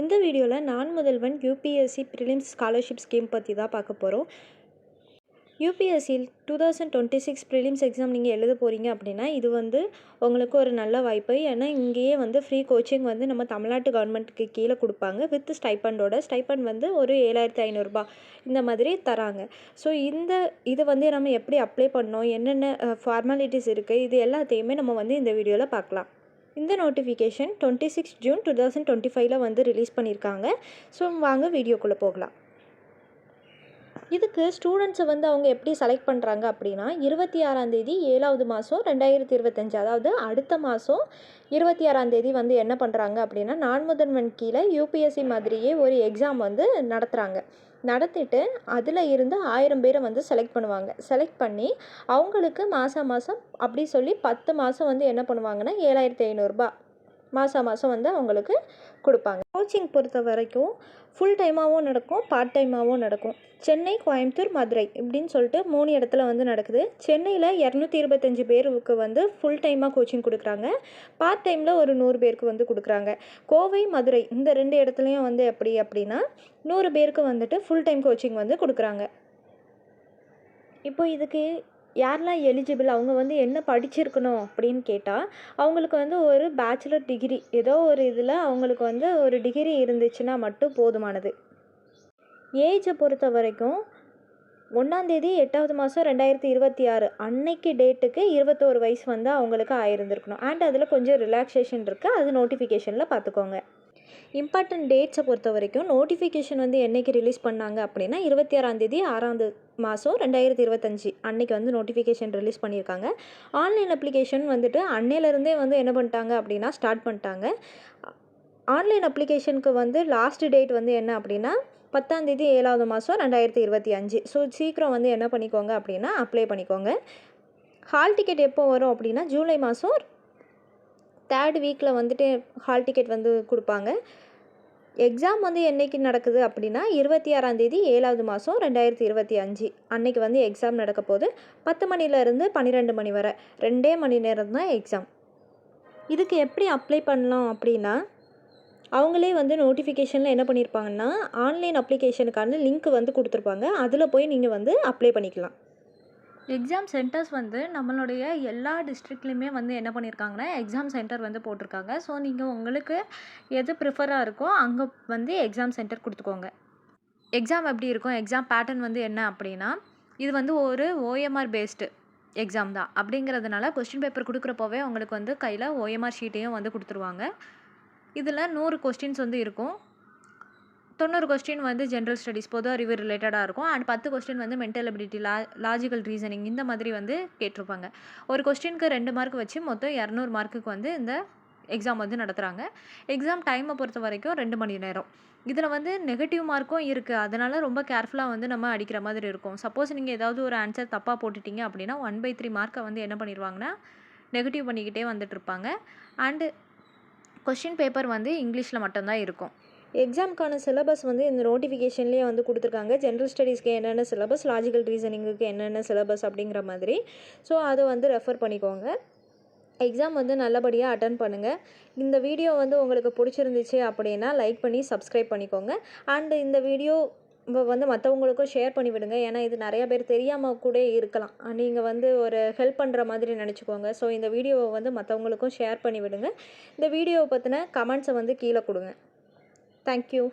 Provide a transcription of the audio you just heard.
இந்த வீடியோவில் Naan Mudhalvan UPSC prelims scholarship scheme பற்றி தான் பார்க்க போகிறோம் யூபிஎஸ்சியில் two thousand twenty six prelims exam நீங்கள் எழுத போகிறீங்க அப்படின்னா இது வந்து உங்களுக்கு ஒரு நல்ல வாய்ப்பு. ஏன்னா இங்கேயே வந்து ஃப்ரீ கோச்சிங் வந்து நம்ம தமிழ்நாட்டு கவர்மெண்ட்டுக்கு கீழே கொடுப்பாங்க. வித் ஸ்டைப்பண்டோட ஸ்டைப்பண்ட் வந்து ஒரு ஏழாயிரத்தி ஐநூறுரூபா இந்த மாதிரி தராங்க. ஸோ இந்த இதை வந்து நம்ம எப்படி அப்ளை பண்ணோம்? என்னென்ன ஃபார்மாலிட்டிஸ் இருக்குது இது எல்லாத்தையுமே நம்ம வந்து இந்த வீடியோவில் பார்க்கலாம். இந்த notification twenty six June two thousand twenty ஃபைவ்ல வந்து ரிலீஸ் பண்ணியிருக்காங்க ஸோ வாங்க வீடியோக்குள்ளே போகலாம். இதுக்கு ஸ்டூடெண்ட்ஸை வந்து அவங்க எப்படி செலக்ட் பண்ணுறாங்க அப்படின்னா இருபத்தி ஆறாந்தேதி ஏழாவது மாதம் ரெண்டாயிரத்தி இருபத்தஞ்சி அதாவது அடுத்த மாதம் இருபத்தி ஆறாந்தேதி வந்து என்ன பண்ணுறாங்க அப்படின்னா நான் முதன்மன் கீழே யூபிஎஸ்சி மாதிரியே ஒரு எக்ஸாம் வந்து நடத்துகிறாங்க நடத்திட்டு அதில் இருந்து ஆயிரம் பேரை வந்து செலக்ட் பண்ணுவாங்க. செலக்ட் பண்ணி அவங்களுக்கு மாதம் மாதம் அப்படி சொல்லி பத்து மாதம் வந்து என்ன பண்ணுவாங்கன்னா ஏழாயிரத்தி ஐநூறுரூபா மாதம் மாதம் வந்து அவங்களுக்கு கொடுப்பாங்க. கோச்சிங் பொறுத்த வரைக்கும் ஃபுல் டைமாகவும் நடக்கும் பார்ட் டைமாகவும் நடக்கும். சென்னை கோயம்புத்தூர் மதுரை இப்படின்னு சொல்லிட்டு மூணு இடத்துல வந்து நடக்குது. சென்னையில் இரநூத்தி இருபத்தஞ்சி பேருக்கு வந்து ஃபுல் டைமாக கோச்சிங் கொடுக்குறாங்க. பார்ட் டைமில் ஒரு நூறு பேருக்கு வந்து கொடுக்குறாங்க. கோவை மதுரை இந்த ரெண்டு இடத்துலையும் வந்து எப்படி அப்படின்னா நூறு பேருக்கு வந்துட்டு ஃபுல் டைம் கோச்சிங் வந்து கொடுக்குறாங்க. இப்போ இதுக்கு யாரெல்லாம் எலிஜிபிள் அவங்க வந்து என்ன படிச்சிருக்கணும் அப்படின்னு கேட்டால் அவங்களுக்கு வந்து ஒரு பேச்சுலர் டிகிரி ஏதோ ஒரு இதில் அவங்களுக்கு வந்து ஒரு டிகிரி இருந்துச்சுன்னா மட்டும் போதுமானது. ஏஜை பொறுத்த வரைக்கும் ஒன்றாந்தேதி எட்டாவது மாதம் ரெண்டாயிரத்தி இருபத்தி ஆறு அன்னைக்கு டேட்டுக்கு இருபத்தோரு வயசு வந்து அவங்களுக்கு ஆயிருந்திருக்கணும். அண்ட் அதில் கொஞ்சம் ரிலாக்ஸேஷன் இருக்குது அது நோட்டிஃபிகேஷனில் பார்த்துக்கோங்க இம்பார்ட்டன்ட் டேட்ஸை பொறுத்த வரைக்கும் நோட்டிஃபிகேஷன் வந்து என்றைக்கு ரிலீஸ் பண்ணாங்க அப்படின்னா இருபத்தி ஆறாந்தேதி ஆறாவது மாதம் ரெண்டாயிரத்தி இருபத்தஞ்சி அன்னைக்கு வந்து நோட்டிஃபிகேஷன் ரிலீஸ் பண்ணியிருக்காங்க. ஆன்லைன் அப்ளிகேஷன் வந்துட்டு அன்னையிலேருந்தே வந்து என்ன பண்ணிட்டாங்க அப்படின்னா ஸ்டார்ட் பண்ணிட்டாங்க. ஆன்லைன் அப்ளிகேஷனுக்கு வந்து லாஸ்ட் டேட் வந்து என்ன அப்படின்னா பத்தாந்தேதி ஏழாவது மாதம் ரெண்டாயிரத்தி இருபத்தி அஞ்சு. ஸோ சீக்கிரம் வந்து என்ன பண்ணிக்கோங்க அப்படின்னா அப்ளை பண்ணிக்கோங்க. ஹால் டிக்கெட் எப்போ வரும் அப்படின்னா ஜூலை மாதம் தேர்ட் வீக்கில் வந்துட்டு ஹால் டிக்கெட் வந்து கொடுப்பாங்க. எக்ஸாம் வந்து என்றைக்கு நடக்குது அப்படின்னா இருபத்தி ஆறாந்தேதி ஏழாவது மாதம் ரெண்டாயிரத்தி இருபத்தி அஞ்சு. அன்னைக்கு வந்து எக்ஸாம் நடக்க போகுது பத்து மணிலேருந்து பன்னிரெண்டு மணி வரை. ரெண்டே மணி நேரம் தான் எக்ஸாம் இதுக்கு எப்படி அப்ளை பண்ணலாம் அப்படின்னா அவங்களே வந்து நோட்டிஃபிகேஷனில் என்ன பண்ணியிருப்பாங்கன்னா ஆன்லைன் அப்ளிகேஷனுக்கான லிங்க் வந்து கொடுத்துருப்பாங்க. அதில் போய் நீங்கள் வந்து அப்ளை பண்ணிக்கலாம். எக்ஸாம் சென்டர்ஸ் வந்து நம்மளுடைய எல்லா டிஸ்ட்ரிக்ட்லேயுமே வந்து என்ன பண்ணியிருக்காங்கன்னா எக்ஸாம் சென்டர் வந்து போட்டிருக்காங்க. ஸோ நீங்கள் உங்களுக்கு எது ப்ரிஃபராக இருக்கோ அங்கே வந்து எக்ஸாம் சென்டர் கொடுத்துக்கோங்க. எக்ஸாம் எப்படி இருக்கும்? எக்ஸாம் பேட்டர்ன் வந்து என்ன அப்படின்னா இது வந்து ஒரு ஓஎம்ஆர் பேஸ்டு எக்ஸாம் தான். அப்படிங்கிறதுனால கொஸ்டின் பேப்பர் கொடுக்குறப்போவே உங்களுக்கு வந்து கையில் ஓஎம்ஆர் ஷீட்டையும் வந்து கொடுத்துருவாங்க. இதில் நூறு கொஸ்டின்ஸ் வந்து இருக்கும். தொண்ணூறு கொஸ்டின் வந்து ஜென்ரல் ஸ்டடீஸ் பொது அறிவு ரிலேட்டடாக இருக்கும். அண்ட் பத்து கொஸ்டின் வந்து மென்டல் அபிலிட்டி லா லாஜிக்கல் ரீசனிங் இந்த மாதிரி வந்து கேட்டிருப்பாங்க. ஒரு கொஸ்டினுக்கு ரெண்டு மார்க் வச்சு மொத்தம் இரநூறு மார்க்குக்கு வந்து இந்த எக்ஸாம் வந்து நடத்துகிறாங்க எக்ஸாம் டைமை பொறுத்த வரைக்கும் ரெண்டு மணி நேரம். இதில் வந்து நெகட்டிவ் மார்க்கும் இருக்குது அதனால் ரொம்ப கேர்ஃபுல்லாக வந்து நம்ம அடிக்கிற மாதிரி இருக்கும். சப்போஸ் நீங்கள் ஏதாவது ஒரு ஆன்சர் தப்பாக போட்டுட்டீங்க அப்படின்னா ஒன் பை த்ரீ மார்க்கை வந்து என்ன பண்ணிடுவாங்கன்னா நெகட்டிவ் பண்ணிக்கிட்டே வந்துட்டு இருப்பாங்க. அண்டு கொஷின் பேப்பர் வந்து இங்கிலீஷில் மட்டும்தான் இருக்கும். எக்ஸாமுக்கான சிலபஸ் வந்து இந்த நோட்டிஃபிகேஷன்லேயே வந்து கொடுத்துருக்காங்க. ஜென்ரல் ஸ்டடீஸ்க்கு என்னென்ன சிலபஸ் லாஜிக்கல் ரீசனிங்குக்கு என்னென்ன சிலபஸ் அப்படிங்கிற மாதிரி. ஸோ அதை வந்து ரெஃபர் பண்ணிக்கோங்க. எக்ஸாம் வந்து நல்லபடியாக அட்டன் பண்ணுங்கள் இந்த வீடியோ வந்து உங்களுக்கு பிடிச்சிருந்துச்சு அப்படின்னா லைக் பண்ணி சப்ஸ்கிரைப் பண்ணிக்கோங்க. அண்டு இந்த வீடியோ வந்து மற்றவங்களுக்கும் ஷேர் பண்ணி விடுங்க. ஏன்னா இது நிறையா பேர் தெரியாமல் கூட இருக்கலாம். நீங்கள் வந்து ஒரு ஹெல்ப் பண்ணுற மாதிரி நினச்சிக்கோங்க. ஸோ இந்த வீடியோவை வந்து மற்றவங்களுக்கும் ஷேர் பண்ணி விடுங்க. இந்த வீடியோவை பற்றின கமெண்ட்ஸை வந்து கீழே கொடுங்க. Thank you.